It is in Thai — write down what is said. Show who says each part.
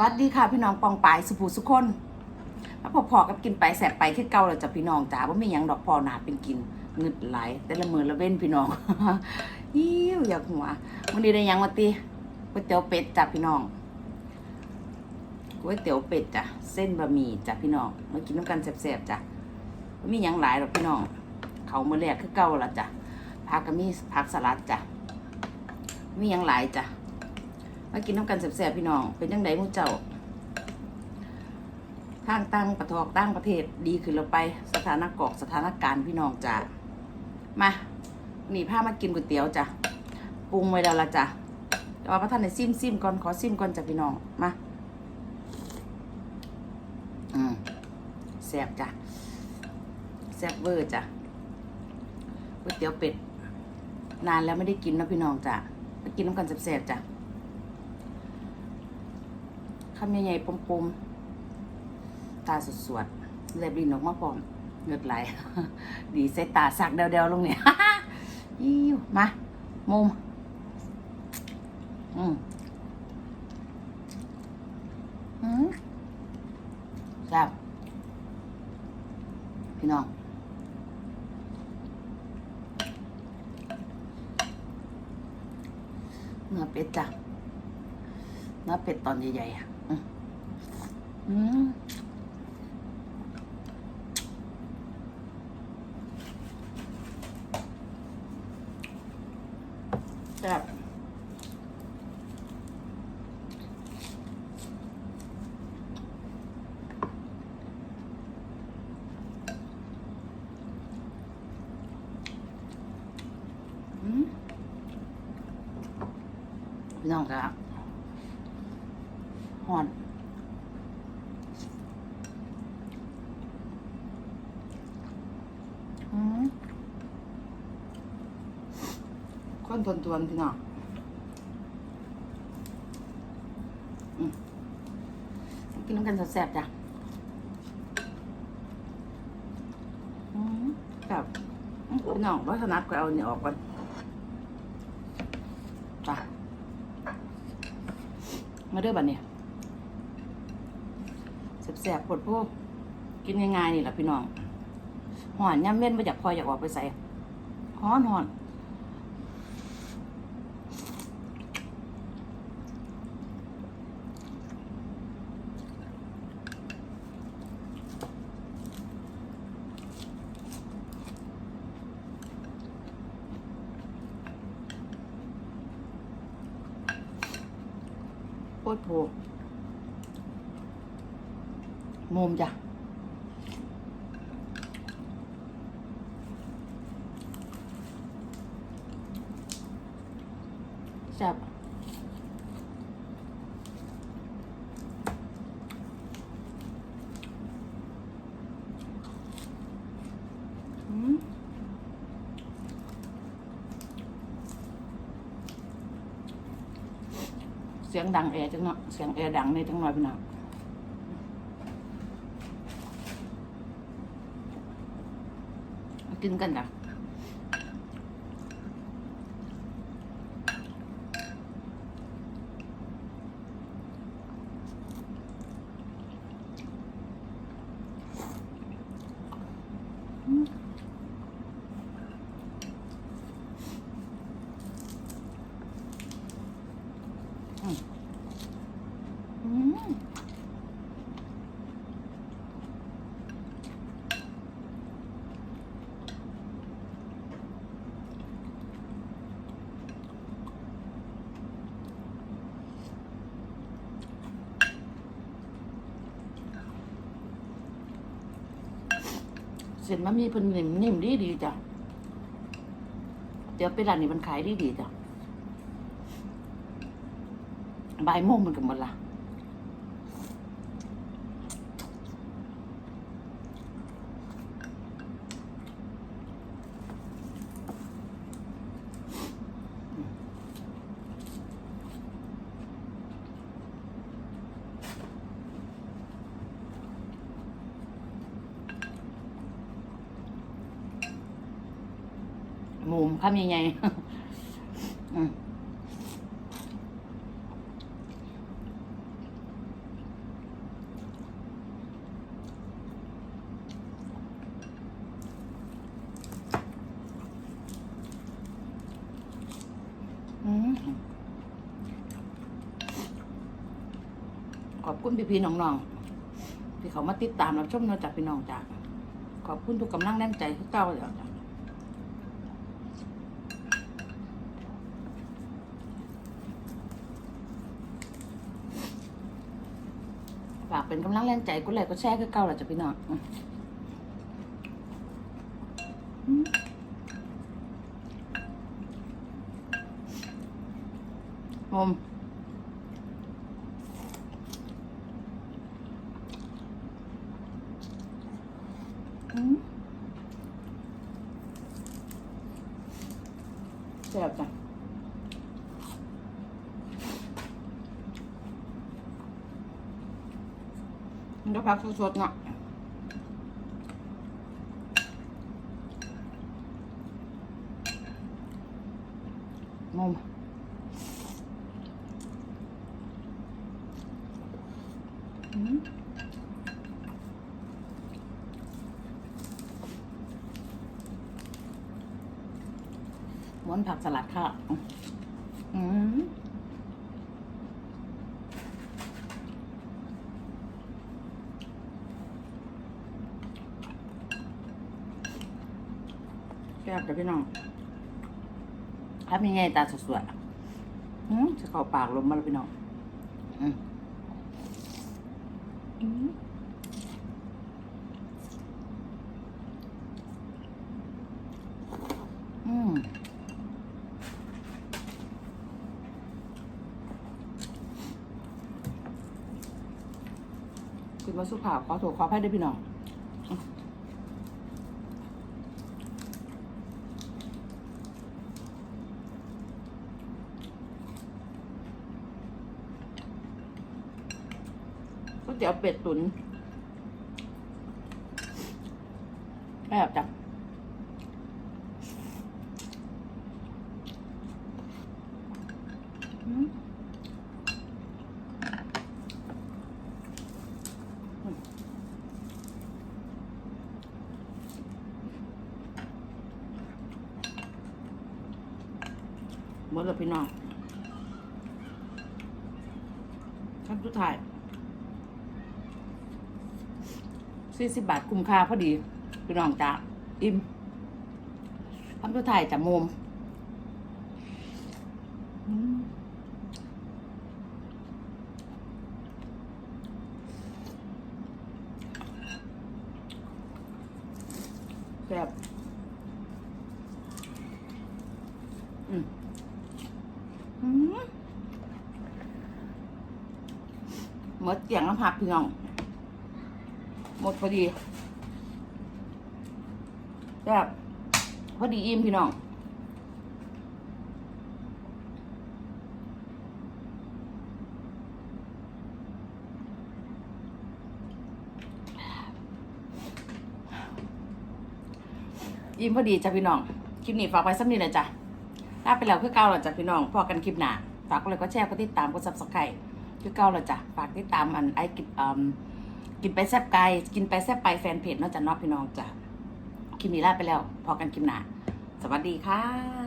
Speaker 1: วัสดีค่ะพี่น้องปองปายสุภูสุคนแล้วพอพอกับกินไปแสบไปคือเก่าแล้วจ้ะพี่น้องจ๋าว่าไม่ยังดอกพอหนาเป็นกินเงึดไหลแต่ละมือละเว้นพี่น้องยิ้วอยากหัววันนี้ได้ยังมาตีก๋วยเตี๋ยวเป็ดจ้ะพี่น้องก๋วยเตี๋ยวเป็ดจ้ะเส้นบะหมี่จ้ะพี่น้องมากินน้ำกันแสบๆจ้ะบ่มียังหลายหรอกพี่น้องเขาเมาแรกคือเก่าละจ้ะผักก็มีผักสลัดจ้ะมียังหลายจ้ะ มากินน้ำกันแซ่บๆพี่น้อง เป็นยังไงมูเจ้าทางตั้งประทอกตั้งประเทศดีขึ้นแล้วไปสถานกอกสถานการณ์พี่น้องจ้ะมาหนี่พามากินก๋วยเตี๋ยวจ้ะปรุงไว้แล้วละจ้ะแต่ว่าพระท่านในซิมซิมก่อนขอซิมก่อนจ้ะพี่น้องมาอืมแซ่บจ้ะแซ่บเวอร์จ้ะก๋วยเตี๋ยวเป็ด นานแล้วไม่ได้กินนะพี่น้องจ้ะมากินน้ำกันแซ่บๆจ้ะ คำใหญ่ๆปมๆ ตาสวดๆแลบดินออกมาพร้อมเงือดไหล ดีใส่ตาสักเดวๆลงเนี่ยยิ้วมามุม อืมอืมแซ่บพี่น้องเนื้อเป็ดจ้ะเนื้อเป็ดตอนใหญ่ๆ อืมแซ่บอืมพี่น้องครับหอน อืมข้ นทวนทวนๆพี่น้องกินน้ำกันแซ่บๆจ้ะแบบพี่น้องวัฒนัดก็เอาเนี่ยออกก่อนจ้ะมาเด้อบัดเนี่ยแซ่บๆปวดพวกกินง่ายๆนี่แหละพี่น้องหอนย่ำเว้นมาจากพออยากออกไปใส่หอนหอน คตรโผมุมจ้ะแซ่บอืมเสียงดังแอร์จังเนาะเสียงแอร์ดังในจังหน่อยพี่น้องกินกันจ้ะ อืม เส้นมันมีเพิ่นนิ่มนิ่มดีดีจ้ะเดี๋ยวไปร้านนี้มันขายดีดีจ้ะบ่ายโมงมันก็หมดละ คำใหญ่ๆขอบคุณพี่พี่น้องๆที่เขามาติดตามรับชมนอกจากพี่น้องจากขอบคุณทุกกำลังแรงใจทุกเจ้าเดี๋ยจ้ะ ฝากเป็นกำลังแรงใจกูเลยก็แชร์คือเก้าหละจ้ะพี่น้องอืมมหอมอืมแซ่บจ้ะ มันก็พักสดๆเนาะงมม้วนผักสลัดค่ะ อืม แซ่บจ้ะพี่น้องทำยังไงตาสวยๆอืมจะเข้าปากลมมาแล้วพี่น้องอืมอือืมคุณมาสุภาพขอโทษขออภัยด้วยพี่น้อง ก๋วยเตี๋ยวเป็ดตุ๋นแบบจังอืมหมดแล้วพี่น้องคำสุดท้าย สี่สิบบาทคุ้มค่าพอดีพี่น้องจ้าอิ่มคำสุดท้ายจะมุมแซ่บอืมอืมหมดเสียงน้ำผักพี่น้อง มดพอดีแบบพอดีอิ่มพี่น้องอิ่มพอดีจ้ะพี่น้อง คลิปนี้ฝากไว้สักนิดเลยจ้ะลาไปแล้วคือเก่าแล้วจ้ะพี่น้อง พอกันคลิปหน้า ฝากกดไลค์ก็แชร์ก็ติดตามกดซับสไครต์คือเก่าแล้วจ้ะ ฝากติดตามอันไอ้กินอืม กินไปแซ่บไก่กินไปแซ่บไปแฟนเพจนอกจากนอกพี่น้องจ้ะคลิปนี้ลาไปแล้ว พอกันคลิปหน้าสวัสดีค่ะ